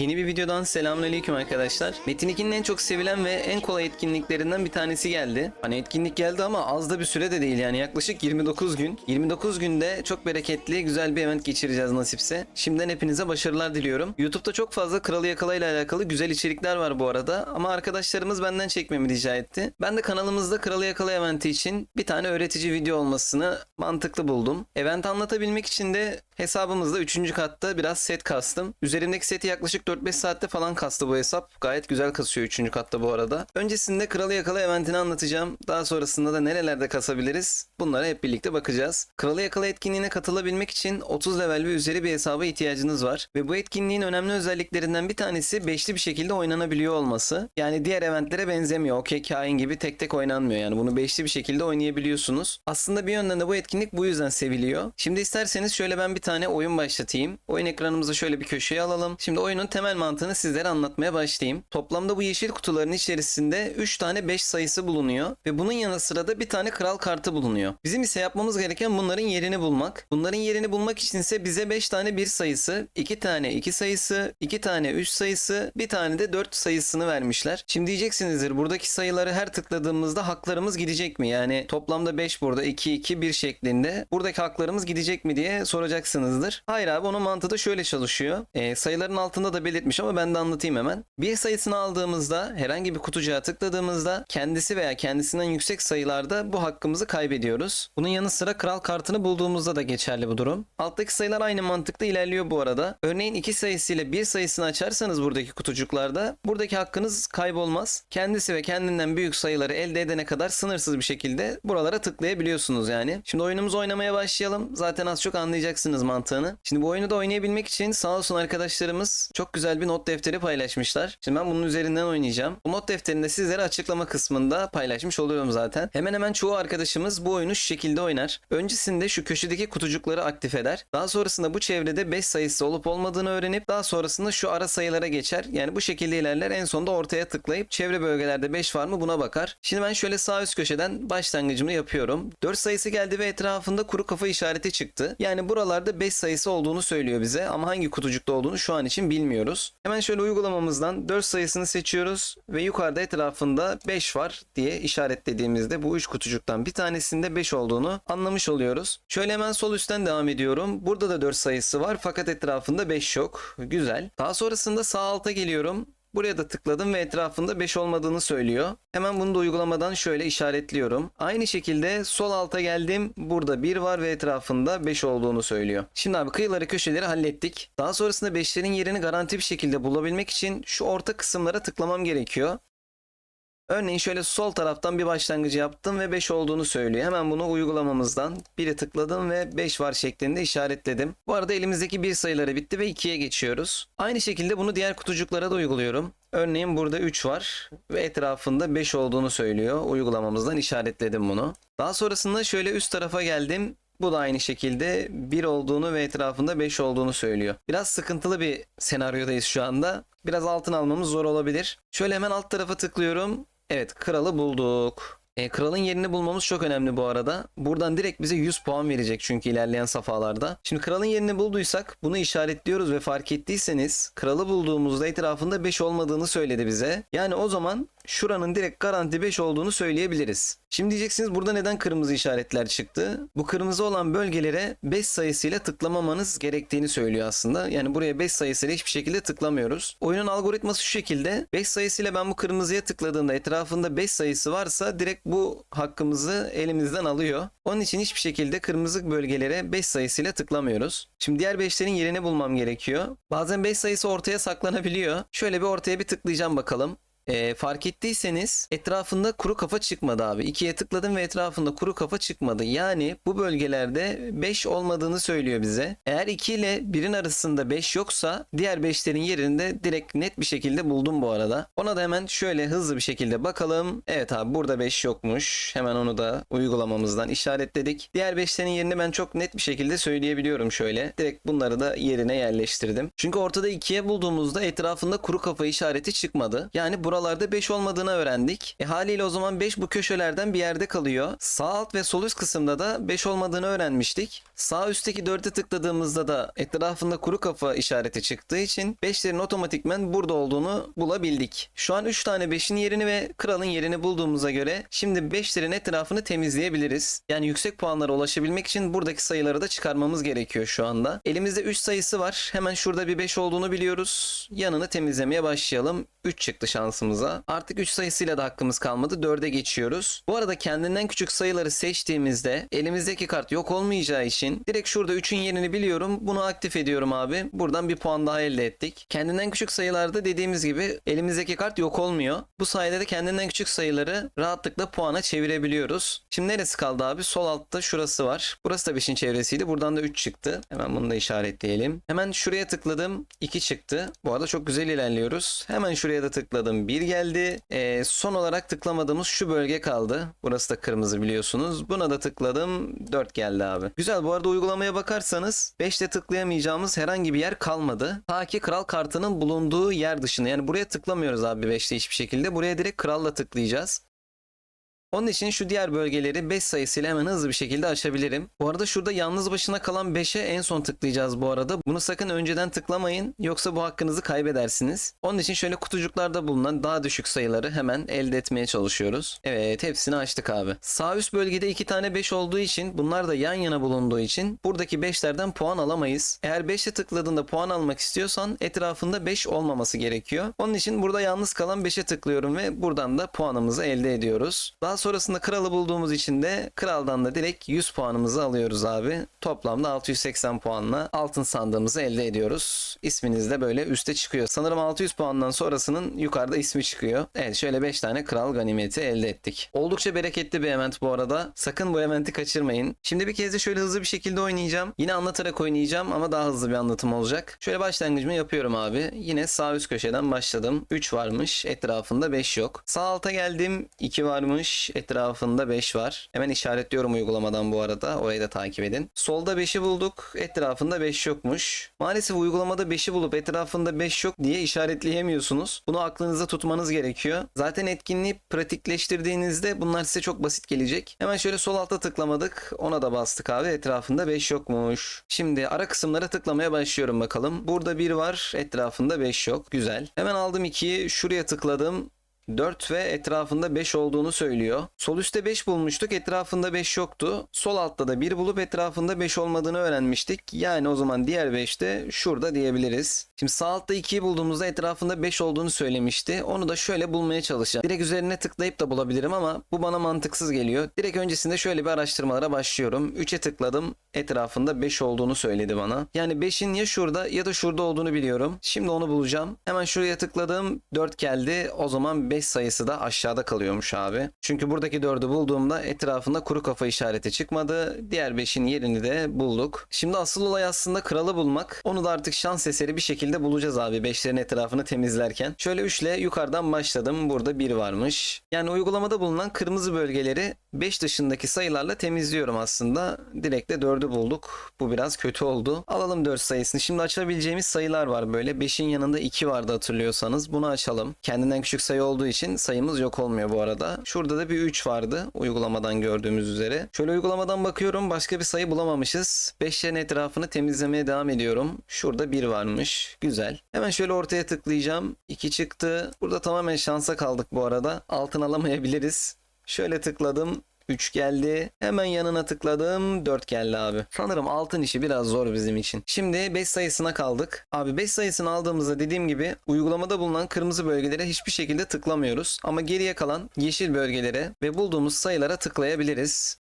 Yeni bir videodan selamünaleyküm arkadaşlar. Metin 2'nin en çok sevilen ve en kolay etkinliklerinden bir tanesi geldi. Hani etkinlik geldi ama az da bir süre de değil yani yaklaşık 29 gün. 29 günde çok bereketli güzel bir event geçireceğiz nasipse. Şimdiden hepinize başarılar diliyorum. YouTube'da çok fazla Kralı Yakala ile alakalı güzel içerikler var bu arada ama arkadaşlarımız benden çekmemi rica etti. Ben de kanalımızda Kralı Yakala eventi için bir tane öğretici video olmasını mantıklı buldum. Event anlatabilmek için de hesabımızda 3. katta biraz set kastım. Üzerimdeki seti yaklaşık 4-5 saatte falan kastı bu hesap. Gayet güzel kasıyor 3. katta bu arada. Öncesinde Kralı Yakala eventini anlatacağım. Daha sonrasında da nerelerde kasabiliriz? Bunlara hep birlikte bakacağız. Kralı Yakala etkinliğine katılabilmek için 30 level ve üzeri bir hesaba ihtiyacınız var. Ve bu etkinliğin önemli özelliklerinden bir tanesi beşli bir şekilde oynanabiliyor olması. Yani diğer eventlere benzemiyor. Okey kain gibi tek tek oynanmıyor. Yani bunu beşli bir şekilde oynayabiliyorsunuz. Aslında bir yönden de bu etkinlik bu yüzden seviliyor. Şimdi isterseniz şöyle ben bir tane oyun başlatayım. Oyun ekranımızı şöyle bir köşeye alalım. Şimdi oyunun temel mantığını sizlere anlatmaya başlayayım. Toplamda bu yeşil kutuların içerisinde 3 tane 5 sayısı bulunuyor. Ve bunun yanı sıra da bir tane kral kartı bulunuyor. Bizim ise yapmamız gereken bunların yerini bulmak. Bunların yerini bulmak içinse bize 5 tane 1 sayısı, 2 tane 2 sayısı, 2 tane 3 sayısı, bir tane de 4 sayısını vermişler. Şimdi diyeceksinizdir buradaki sayıları her tıkladığımızda haklarımız gidecek mi? Yani toplamda 5 burada 2 2 1 şeklinde. Buradaki haklarımız gidecek mi diye soracaksınızdır. Hayır abi onun mantığı da şöyle çalışıyor. Ee, sayıların altında da belirtmiş ama ben de anlatayım hemen. Bir sayısını aldığımızda herhangi bir kutucuğa tıkladığımızda kendisi veya kendisinden yüksek sayılarda bu hakkımızı kaybediyoruz. Bunun yanı sıra kral kartını bulduğumuzda da geçerli bu durum. Alttaki sayılar aynı mantıkta ilerliyor bu arada. Örneğin 2 sayısıyla 1 sayısını açarsanız buradaki kutucuklarda buradaki hakkınız kaybolmaz. Kendisi ve kendinden büyük sayıları elde edene kadar sınırsız bir şekilde buralara tıklayabiliyorsunuz yani. Şimdi oyunumuzu oynamaya başlayalım. Zaten az çok anlayacaksınız mantığını. Şimdi bu oyunu da oynayabilmek için sağ olsun arkadaşlarımız çok güzel bir not defteri paylaşmışlar. Şimdi ben bunun üzerinden oynayacağım. Bu not defterini de sizlere açıklama kısmında paylaşmış oluyorum zaten. Hemen hemen çoğu arkadaşımız bu oyunu şu şekilde oynar. Öncesinde şu köşedeki kutucukları aktif eder. Daha sonrasında bu çevrede 5 sayısı olup olmadığını öğrenip daha sonrasında şu ara sayılara geçer. Yani bu şekilde ilerler. En sonunda ortaya tıklayıp çevre bölgelerde 5 var mı buna bakar. Şimdi ben şöyle sağ üst köşeden başlangıcımı yapıyorum. 4 sayısı geldi ve etrafında kuru kafa işareti çıktı. Yani buralarda 5 sayısı olduğunu söylüyor bize ama hangi kutucukta olduğunu şu an için bilmiyoruz. Hemen şöyle uygulamamızdan 4 sayısını seçiyoruz ve yukarıda etrafında 5 var diye işaretlediğimizde bu 3 kutucuktan bir tanesinde 5 olduğunu anlamış oluyoruz. Şöyle hemen sol üstten devam ediyorum. Burada da 4 sayısı var fakat etrafında 5 yok. Güzel. Daha sonrasında sağ alta geliyorum. Buraya da tıkladım ve etrafında 5 olmadığını söylüyor. Hemen bunu da uygulamadan şöyle işaretliyorum. Aynı şekilde sol alta geldim. Burada 1 var ve etrafında 5 olduğunu söylüyor. Şimdi abi kıyıları köşeleri hallettik. Daha sonrasında 5'lerin yerini garanti bir şekilde bulabilmek için şu orta kısımlara tıklamam gerekiyor. Örneğin şöyle sol taraftan bir başlangıcı yaptım ve 5 olduğunu söylüyor. Hemen bunu uygulamamızdan 1'e tıkladım ve 5 var şeklinde işaretledim. Bu arada elimizdeki bir sayıları bitti ve 2'ye geçiyoruz. Aynı şekilde bunu diğer kutucuklara da uyguluyorum. Örneğin burada 3 var ve etrafında 5 olduğunu söylüyor. Uygulamamızdan işaretledim bunu. Daha sonrasında şöyle üst tarafa geldim. Bu da aynı şekilde 1 olduğunu ve etrafında 5 olduğunu söylüyor. Biraz sıkıntılı bir senaryodayız şu anda. Biraz altın almamız zor olabilir. Şöyle hemen alt tarafa tıklıyorum. Evet kralı bulduk. E, kralın yerini bulmamız çok önemli bu arada. Buradan direkt bize 100 puan verecek çünkü ilerleyen safhalarda. Şimdi kralın yerini bulduysak bunu işaretliyoruz ve fark ettiyseniz kralı bulduğumuzda etrafında 5 olmadığını söyledi bize. Yani o zaman şuranın direkt garanti 5 olduğunu söyleyebiliriz. Şimdi diyeceksiniz burada neden kırmızı işaretler çıktı? Bu kırmızı olan bölgelere 5 sayısıyla tıklamamanız gerektiğini söylüyor aslında. Yani buraya 5 sayısıyla hiçbir şekilde tıklamıyoruz. Oyunun algoritması şu şekilde. 5 sayısıyla ben bu kırmızıya tıkladığımda etrafında 5 sayısı varsa direkt bu hakkımızı elimizden alıyor. Onun için hiçbir şekilde kırmızı bölgelere 5 sayısıyla tıklamıyoruz. Şimdi diğer 5'lerin yerini bulmam gerekiyor. Bazen 5 sayısı ortaya saklanabiliyor. Şöyle bir ortaya bir tıklayacağım bakalım. Ee, fark ettiyseniz etrafında kuru kafa çıkmadı abi. 2'ye tıkladım ve etrafında kuru kafa çıkmadı. Yani bu bölgelerde 5 olmadığını söylüyor bize. Eğer 2 ile 1'in arasında 5 yoksa diğer 5'lerin yerinde direkt net bir şekilde buldum bu arada. Ona da hemen şöyle hızlı bir şekilde bakalım. Evet abi burada 5 yokmuş. Hemen onu da uygulamamızdan işaretledik. Diğer 5'lerin yerini ben çok net bir şekilde söyleyebiliyorum şöyle. Direkt bunları da yerine yerleştirdim. Çünkü ortada 2'ye bulduğumuzda etrafında kuru kafa işareti çıkmadı. Yani buralarda 5 olmadığını öğrendik. E haliyle o zaman 5 bu köşelerden bir yerde kalıyor. Sağ alt ve sol üst kısımda da 5 olmadığını öğrenmiştik. Sağ üstteki 4'e tıkladığımızda da etrafında kuru kafa işareti çıktığı için 5'lerin otomatikmen burada olduğunu bulabildik. Şu an 3 tane 5'in yerini ve kralın yerini bulduğumuza göre şimdi 5'lerin etrafını temizleyebiliriz. Yani yüksek puanlara ulaşabilmek için buradaki sayıları da çıkarmamız gerekiyor şu anda. Elimizde 3 sayısı var. Hemen şurada bir 5 olduğunu biliyoruz. Yanını temizlemeye başlayalım. 3 çıktı şansımıza. Artık 3 sayısıyla da hakkımız kalmadı. 4'e geçiyoruz. Bu arada kendinden küçük sayıları seçtiğimizde elimizdeki kart yok olmayacağı için direkt şurada 3'ün yerini biliyorum. Bunu aktif ediyorum abi. Buradan bir puan daha elde ettik. Kendinden küçük sayılarda dediğimiz gibi elimizdeki kart yok olmuyor. Bu sayede de kendinden küçük sayıları rahatlıkla puana çevirebiliyoruz. Şimdi neresi kaldı abi? Sol altta şurası var. Burası da 5'in çevresiydi. Buradan da 3 çıktı. Hemen bunu da işaretleyelim. Hemen şuraya tıkladım. 2 çıktı. Bu arada çok güzel ilerliyoruz. Hemen şuraya da tıkladım. 1 geldi. Ee, son olarak tıklamadığımız şu bölge kaldı. Burası da kırmızı biliyorsunuz. Buna da tıkladım. 4 geldi abi. Güzel. Bu arada uygulamaya bakarsanız 5'te tıklayamayacağımız herhangi bir yer kalmadı. Ta ki kral kartının bulunduğu yer dışında. Yani buraya tıklamıyoruz abi 5'te hiçbir şekilde. Buraya direkt kralla tıklayacağız. Onun için şu diğer bölgeleri 5 sayısıyla hemen hızlı bir şekilde açabilirim. Bu arada şurada yalnız başına kalan 5'e en son tıklayacağız bu arada. Bunu sakın önceden tıklamayın yoksa bu hakkınızı kaybedersiniz. Onun için şöyle kutucuklarda bulunan daha düşük sayıları hemen elde etmeye çalışıyoruz. Evet hepsini açtık abi. Sağ üst bölgede 2 tane 5 olduğu için bunlar da yan yana bulunduğu için buradaki 5'lerden puan alamayız. Eğer 5'e tıkladığında puan almak istiyorsan etrafında 5 olmaması gerekiyor. Onun için burada yalnız kalan 5'e tıklıyorum ve buradan da puanımızı elde ediyoruz. Daha sonrasında kralı bulduğumuz için de kraldan da direkt 100 puanımızı alıyoruz abi. Toplamda 680 puanla altın sandığımızı elde ediyoruz. İsminiz de böyle üste çıkıyor. Sanırım 600 puandan sonrasının yukarıda ismi çıkıyor. Evet şöyle 5 tane kral ganimeti elde ettik. Oldukça bereketli bir event bu arada. Sakın bu eventi kaçırmayın. Şimdi bir kez de şöyle hızlı bir şekilde oynayacağım. Yine anlatarak oynayacağım ama daha hızlı bir anlatım olacak. Şöyle başlangıcımı yapıyorum abi. Yine sağ üst köşeden başladım. 3 varmış. Etrafında 5 yok. Sağ alta geldim. 2 varmış. Etrafında 5 var. Hemen işaretliyorum uygulamadan bu arada. Orayı da takip edin. Solda 5'i bulduk. Etrafında 5 yokmuş. Maalesef uygulamada 5'i bulup etrafında 5 yok diye işaretleyemiyorsunuz. Bunu aklınızda tutmanız gerekiyor. Zaten etkinliği pratikleştirdiğinizde bunlar size çok basit gelecek. Hemen şöyle sol alta tıklamadık. Ona da bastık abi. Etrafında 5 yokmuş. Şimdi ara kısımlara tıklamaya başlıyorum bakalım. Burada 1 var. Etrafında 5 yok. Güzel. Hemen aldım 2'yi. Şuraya tıkladım. 4 ve etrafında 5 olduğunu söylüyor. Sol üstte 5 bulmuştuk. Etrafında 5 yoktu. Sol altta da 1 bulup etrafında 5 olmadığını öğrenmiştik. Yani o zaman diğer 5 de şurada diyebiliriz. Şimdi sağ altta 2'yi bulduğumuzda etrafında 5 olduğunu söylemişti. Onu da şöyle bulmaya çalışacağım. Direkt üzerine tıklayıp da bulabilirim ama bu bana mantıksız geliyor. Direkt öncesinde şöyle bir araştırmalara başlıyorum. 3'e tıkladım. Etrafında 5 olduğunu söyledi bana. Yani 5'in ya şurada ya da şurada olduğunu biliyorum. Şimdi onu bulacağım. Hemen şuraya tıkladım. 4 geldi. O zaman 5 sayısı da aşağıda kalıyormuş abi. Çünkü buradaki 4'ü bulduğumda etrafında kuru kafa işareti çıkmadı. Diğer 5'in yerini de bulduk. Şimdi asıl olay aslında kralı bulmak. Onu da artık şans eseri bir şekilde bulacağız abi 5'lerin etrafını temizlerken. Şöyle 3 ile yukarıdan başladım. Burada 1 varmış. Yani uygulamada bulunan kırmızı bölgeleri 5 dışındaki sayılarla temizliyorum aslında. Direkt de 4'ü bulduk. Bu biraz kötü oldu. Alalım 4 sayısını. Şimdi açabileceğimiz sayılar var böyle. 5'in yanında 2 vardı hatırlıyorsanız. Bunu açalım. Kendinden küçük sayı olduğu için sayımız yok olmuyor bu arada. Şurada da bir 3 vardı uygulamadan gördüğümüz üzere. Şöyle uygulamadan bakıyorum başka bir sayı bulamamışız. 5'lerin etrafını temizlemeye devam ediyorum. Şurada 1 varmış. Güzel. Hemen şöyle ortaya tıklayacağım. 2 çıktı. Burada tamamen şansa kaldık bu arada. Altın alamayabiliriz. Şöyle tıkladım. 3 geldi. Hemen yanına tıkladım. 4 geldi abi. Sanırım altın işi biraz zor bizim için. Şimdi 5 sayısına kaldık. Abi 5 sayısını aldığımızda dediğim gibi uygulamada bulunan kırmızı bölgelere hiçbir şekilde tıklamıyoruz. Ama geriye kalan yeşil bölgelere ve bulduğumuz sayılara tıklayabiliriz.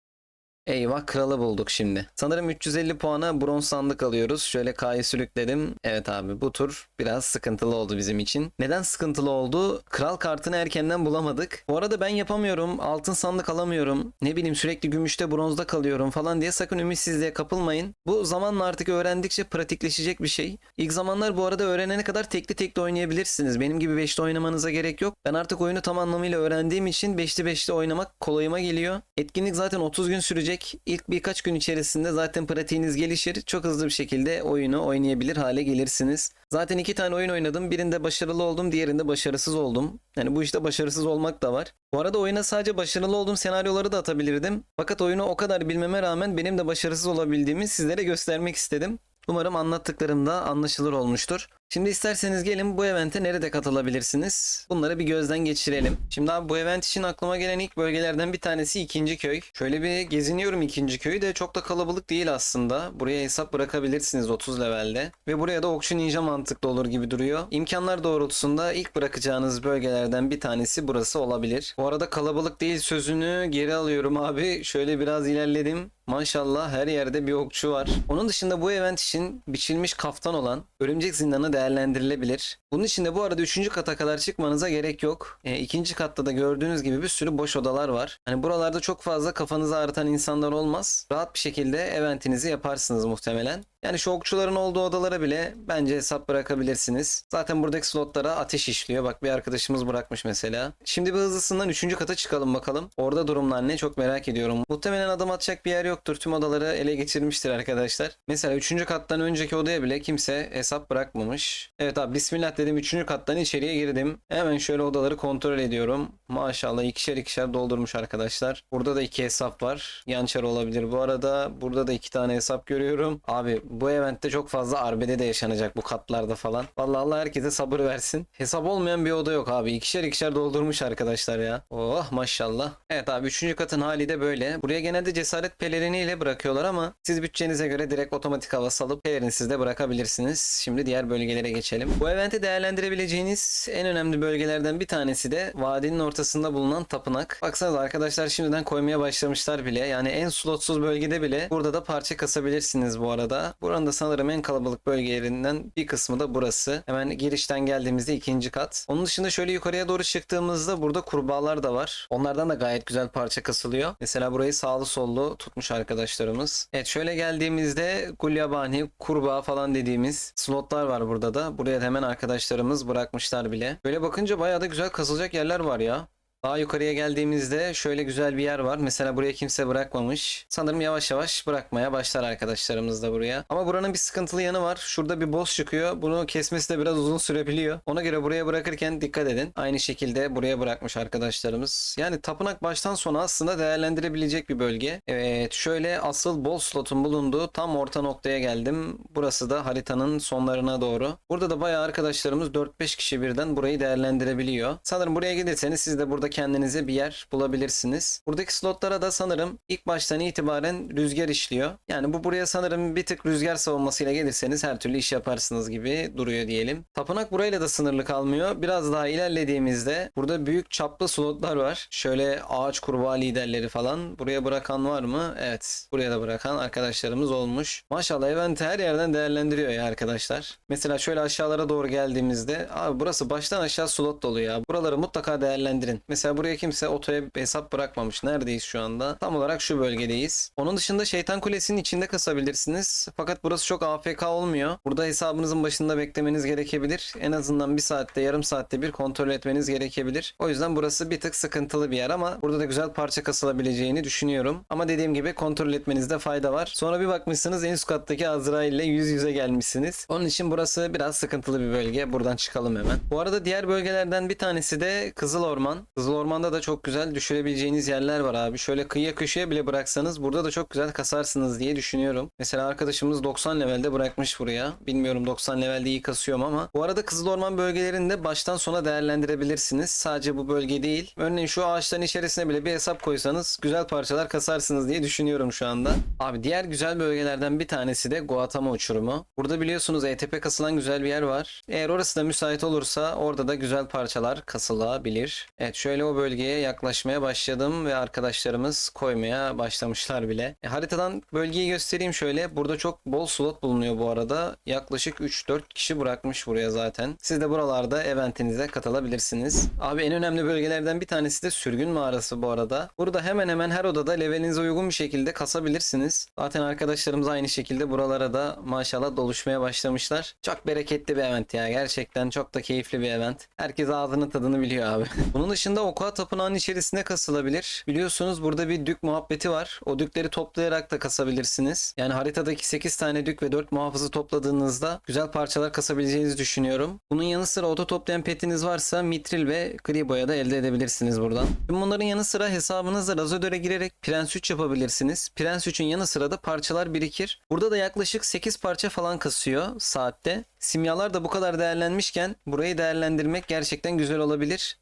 Eyvah kralı bulduk şimdi. Sanırım 350 puana bronz sandık alıyoruz. Şöyle K'yı sürükledim. Evet abi bu tur biraz sıkıntılı oldu bizim için. Neden sıkıntılı oldu? Kral kartını erkenden bulamadık. Bu arada ben yapamıyorum. Altın sandık alamıyorum. Ne bileyim sürekli gümüşte bronzda kalıyorum falan diye sakın ümitsizliğe kapılmayın. Bu zamanla artık öğrendikçe pratikleşecek bir şey. İlk zamanlar bu arada öğrenene kadar tekli tekli oynayabilirsiniz. Benim gibi 5'te oynamanıza gerek yok. Ben artık oyunu tam anlamıyla öğrendiğim için 5'li 5'li oynamak kolayıma geliyor. Etkinlik zaten 30 gün sürecek girecek. İlk birkaç gün içerisinde zaten pratiğiniz gelişir. Çok hızlı bir şekilde oyunu oynayabilir hale gelirsiniz. Zaten iki tane oyun oynadım. Birinde başarılı oldum, diğerinde başarısız oldum. Yani bu işte başarısız olmak da var. Bu arada oyuna sadece başarılı olduğum senaryoları da atabilirdim. Fakat oyunu o kadar bilmeme rağmen benim de başarısız olabildiğimi sizlere göstermek istedim. Umarım anlattıklarım da anlaşılır olmuştur. Şimdi isterseniz gelin bu evente nerede katılabilirsiniz? Bunları bir gözden geçirelim. Şimdi abi bu event için aklıma gelen ilk bölgelerden bir tanesi ikinci köy. Şöyle bir geziniyorum ikinci köyü de çok da kalabalık değil aslında. Buraya hesap bırakabilirsiniz 30 levelde. Ve buraya da okçu ninja mantıklı olur gibi duruyor. İmkanlar doğrultusunda ilk bırakacağınız bölgelerden bir tanesi burası olabilir. Bu arada kalabalık değil sözünü geri alıyorum abi. Şöyle biraz ilerledim. Maşallah her yerde bir okçu var. Onun dışında bu event için biçilmiş kaftan olan örümcek zindanı değerlendirilebilir. Bunun için de bu arada 3. kata kadar çıkmanıza gerek yok. E, ikinci katta da gördüğünüz gibi bir sürü boş odalar var. Hani buralarda çok fazla kafanızı ağrıtan insanlar olmaz. Rahat bir şekilde eventinizi yaparsınız muhtemelen. Yani şu okçuların olduğu odalara bile bence hesap bırakabilirsiniz. Zaten buradaki slotlara ateş işliyor. Bak bir arkadaşımız bırakmış mesela. Şimdi bir hızlısından 3. kata çıkalım bakalım. Orada durumlar ne çok merak ediyorum. Muhtemelen adım atacak bir yer yoktur. Tüm odaları ele geçirmiştir arkadaşlar. Mesela 3. kattan önceki odaya bile kimse hesap bırakmamış. Evet abi bismillah dedim 3. kattan içeriye girdim. Hemen şöyle odaları kontrol ediyorum. Maşallah ikişer ikişer doldurmuş arkadaşlar. Burada da iki hesap var. Yan çar olabilir bu arada. Burada da iki tane hesap görüyorum. Abi bu eventte çok fazla arbede de yaşanacak bu katlarda falan. Vallahi Allah herkese sabır versin. Hesap olmayan bir oda yok abi. İkişer ikişer doldurmuş arkadaşlar ya. Oh maşallah. Evet abi 3. katın hali de böyle. Buraya genelde cesaret peleriniyle bırakıyorlar ama siz bütçenize göre direkt otomatik hava salıp pelerinsiz de bırakabilirsiniz. Şimdi diğer bölgelere geçelim. Bu eventi değerlendirebileceğiniz en önemli bölgelerden bir tanesi de vadinin ortasında bulunan tapınak. Baksanıza arkadaşlar şimdiden koymaya başlamışlar bile. Yani en slotsuz bölgede bile burada da parça kasabilirsiniz bu arada. Buranın da sanırım en kalabalık bölgelerinden bir kısmı da burası. Hemen girişten geldiğimizde ikinci kat. Onun dışında şöyle yukarıya doğru çıktığımızda burada kurbağalar da var. Onlardan da gayet güzel parça kasılıyor. Mesela burayı sağlı sollu tutmuş arkadaşlarımız. Evet şöyle geldiğimizde gulyabani, kurbağa falan dediğimiz slotlar var burada da. Buraya hemen arkadaşlarımız bırakmışlar bile. Böyle bakınca bayağı da güzel kasılacak yerler var ya. Daha yukarıya geldiğimizde şöyle güzel bir yer var. Mesela buraya kimse bırakmamış. Sanırım yavaş yavaş bırakmaya başlar arkadaşlarımız da buraya. Ama buranın bir sıkıntılı yanı var. Şurada bir boss çıkıyor. Bunu kesmesi de biraz uzun sürebiliyor. Ona göre buraya bırakırken dikkat edin. Aynı şekilde buraya bırakmış arkadaşlarımız. Yani tapınak baştan sona aslında değerlendirebilecek bir bölge. Evet şöyle asıl boss slotun bulunduğu tam orta noktaya geldim. Burası da haritanın sonlarına doğru. Burada da bayağı arkadaşlarımız 4-5 kişi birden burayı değerlendirebiliyor. Sanırım buraya giderseniz siz de burada kendinize bir yer bulabilirsiniz. Buradaki slotlara da sanırım ilk baştan itibaren rüzgar işliyor. Yani bu buraya sanırım bir tık rüzgar savunmasıyla gelirseniz her türlü iş yaparsınız gibi duruyor diyelim. Tapınak burayla da sınırlı kalmıyor. Biraz daha ilerlediğimizde burada büyük çaplı slotlar var. Şöyle ağaç kurbağa liderleri falan. Buraya bırakan var mı? Evet. Buraya da bırakan arkadaşlarımız olmuş. Maşallah event her yerden değerlendiriyor ya arkadaşlar. Mesela şöyle aşağılara doğru geldiğimizde abi burası baştan aşağı slot dolu ya. Buraları mutlaka değerlendirin. Mesela buraya kimse otoya hesap bırakmamış. Neredeyiz şu anda? Tam olarak şu bölgedeyiz. Onun dışında şeytan kulesinin içinde kasabilirsiniz. Fakat burası çok AFK olmuyor. Burada hesabınızın başında beklemeniz gerekebilir. En azından bir saatte yarım saatte bir kontrol etmeniz gerekebilir. O yüzden burası bir tık sıkıntılı bir yer ama burada da güzel parça kasılabileceğini düşünüyorum. Ama dediğim gibi kontrol etmenizde fayda var. Sonra bir bakmışsınız en üst kattaki Azrail ile yüz yüze gelmişsiniz. Onun için burası biraz sıkıntılı bir bölge. Buradan çıkalım hemen. Bu arada diğer bölgelerden bir tanesi de Kızıl Orman. Kızıl Orman'da da çok güzel düşürebileceğiniz yerler var abi. Şöyle kıyıya köşeye bile bıraksanız burada da çok güzel kasarsınız diye düşünüyorum. Mesela arkadaşımız 90 levelde bırakmış buraya. Bilmiyorum 90 levelde iyi kasıyorum ama. Bu arada Kızıl Orman bölgelerinde baştan sona değerlendirebilirsiniz. Sadece bu bölge değil. Örneğin şu ağaçların içerisine bile bir hesap koysanız güzel parçalar kasarsınız diye düşünüyorum şu anda. Abi diğer güzel bölgelerden bir tanesi de Guatama uçurumu. Burada biliyorsunuz ETP kasılan güzel bir yer var. Eğer orası da müsait olursa orada da güzel parçalar kasılabilir. Evet şöyle o bölgeye yaklaşmaya başladım ve arkadaşlarımız koymaya başlamışlar bile. E, haritadan bölgeyi göstereyim şöyle. Burada çok bol slot bulunuyor bu arada. Yaklaşık 3-4 kişi bırakmış buraya zaten. Siz de buralarda eventinize katılabilirsiniz. Abi en önemli bölgelerden bir tanesi de sürgün mağarası bu arada. Burada hemen hemen her odada levelinize uygun bir şekilde kasabilirsiniz. Zaten arkadaşlarımız aynı şekilde buralara da maşallah doluşmaya başlamışlar. Çok bereketli bir event ya. Gerçekten çok da keyifli bir event. Herkes ağzının tadını biliyor abi. Bunun dışında Oka Tapınağı'nın içerisinde kasılabilir. Biliyorsunuz burada bir dük muhabbeti var. O dükleri toplayarak da kasabilirsiniz. Yani haritadaki 8 tane dük ve 4 muhafızı topladığınızda güzel parçalar kasabileceğinizi düşünüyorum. Bunun yanı sıra oto toplayan petiniz varsa mitril ve gri boya da elde edebilirsiniz buradan. Tüm bunların yanı sıra hesabınızda Razodor'a girerek Prens 3 yapabilirsiniz. Prens 3'ün yanı sıra da parçalar birikir. Burada da yaklaşık 8 parça falan kasıyor saatte. Simyalar da bu kadar değerlenmişken burayı değerlendirmek gerçekten güzel olabilir.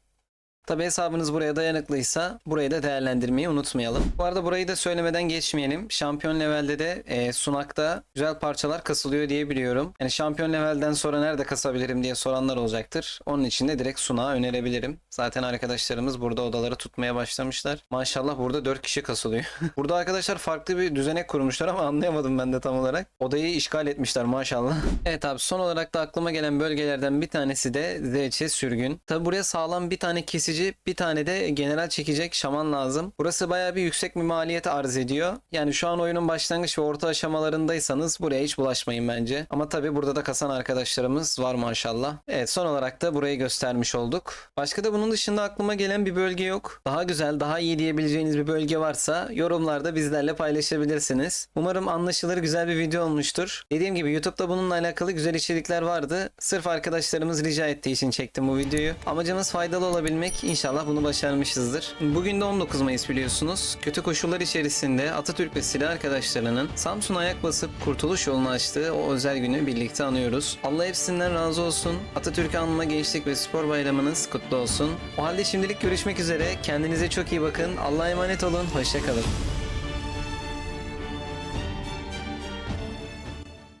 Tabi hesabınız buraya dayanıklıysa burayı da değerlendirmeyi unutmayalım. Bu arada burayı da söylemeden geçmeyelim. Şampiyon levelde de e, sunakta güzel parçalar kasılıyor diye biliyorum. Yani şampiyon levelden sonra nerede kasabilirim diye soranlar olacaktır. Onun için de direkt sunağı önerebilirim. Zaten arkadaşlarımız burada odaları tutmaya başlamışlar. Maşallah burada 4 kişi kasılıyor. burada arkadaşlar farklı bir düzenek kurmuşlar ama anlayamadım ben de tam olarak. Odayı işgal etmişler maşallah. evet abi son olarak da aklıma gelen bölgelerden bir tanesi de ZC sürgün. Tabi buraya sağlam bir tane kesici bir tane de general çekecek şaman lazım. Burası bayağı bir yüksek bir maliyet arz ediyor. Yani şu an oyunun başlangıç ve orta aşamalarındaysanız buraya hiç bulaşmayın bence. Ama tabi burada da kasan arkadaşlarımız var maşallah. Evet son olarak da burayı göstermiş olduk. Başka da bunun dışında aklıma gelen bir bölge yok. Daha güzel, daha iyi diyebileceğiniz bir bölge varsa yorumlarda bizlerle paylaşabilirsiniz. Umarım anlaşılır güzel bir video olmuştur. Dediğim gibi YouTube'da bununla alakalı güzel içerikler vardı. Sırf arkadaşlarımız rica ettiği için çektim bu videoyu. Amacımız faydalı olabilmek. İnşallah bunu başarmışızdır. Bugün de 19 Mayıs biliyorsunuz. Kötü koşullar içerisinde Atatürk ve silah arkadaşlarının Samsun'a ayak basıp kurtuluş yolunu açtığı o özel günü birlikte anıyoruz. Allah hepsinden razı olsun. Atatürk anma gençlik ve spor bayramınız kutlu olsun. O halde şimdilik görüşmek üzere. Kendinize çok iyi bakın. Allah'a emanet olun. Hoşçakalın.